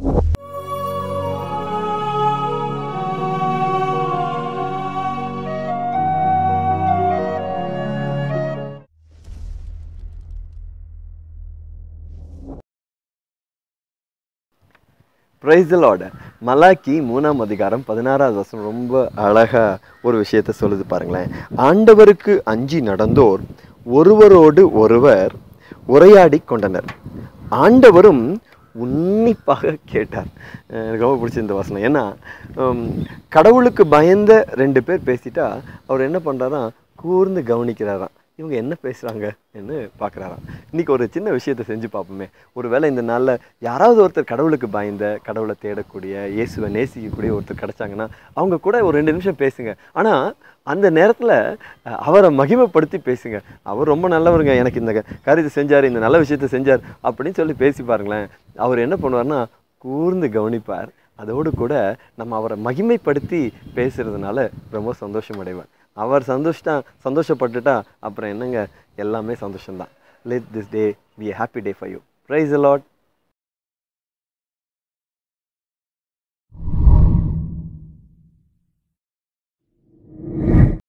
Price Malachi மூணாம் அதிகாரம் பதினாறாவது வசனம் ரொம்ப அழகா ஒரு விஷயத்தை சொல்லுது பாருங்களேன். ஆண்டவருக்கு அஞ்சி நடந்தோர் ஒருவரோடு ஒருவர் உரையாடி கொண்டனர். ஆண்டவரும் உன்னிப்பாக கேட்டார். எனக்கு ரொம்ப பிடிச்சிருந்த வசனம் ஏன்னா கடவுளுக்கு பயந்த ரெண்டு பேர் பேசிட்டா அவர் என்ன பண்ணுறாராம் கூர்ந்து கவனிக்கிறாராம். இவங்க என்ன பேசுகிறாங்க என்று பார்க்குறாராம். இன்றைக்கி ஒரு சின்ன விஷயத்தை செஞ்சு பார்ப்போமே. ஒரு வேளை இந்த நாளில் யாராவது ஒருத்தர் கடவுளுக்கு பயந்த கடவுளை தேடக்கூடிய இயேசுவை நேசிக்கக்கூடிய ஒருத்தர் கிடைச்சாங்கன்னா அவங்க கூட ஒரு ரெண்டு நிமிஷம் பேசுங்க. ஆனால் அந்த நேரத்தில் அவரை மகிமைப்படுத்தி பேசுங்க. அவர் ரொம்ப நல்லவருங்க எனக்கு இந்த காரியத்தை செஞ்சார் இந்த நல்ல விஷயத்தை செஞ்சார் அப்படின்னு சொல்லி பேசி பாருங்களேன். அவர் என்ன பண்ணுவார்னா கூர்ந்து கவனிப்பார். அதோடு கூட நம்ம அவரை மகிமைப்படுத்தி பேசுகிறதுனால ரொம்ப சந்தோஷம் அடைவார் அவர் சந்தோஷம் சந்தோஷப்பட்டுட்டா அப்புறம் என்னங்க? எல்லாமே சந்தோஷம்தான். Let this day be happy day for you praise a lot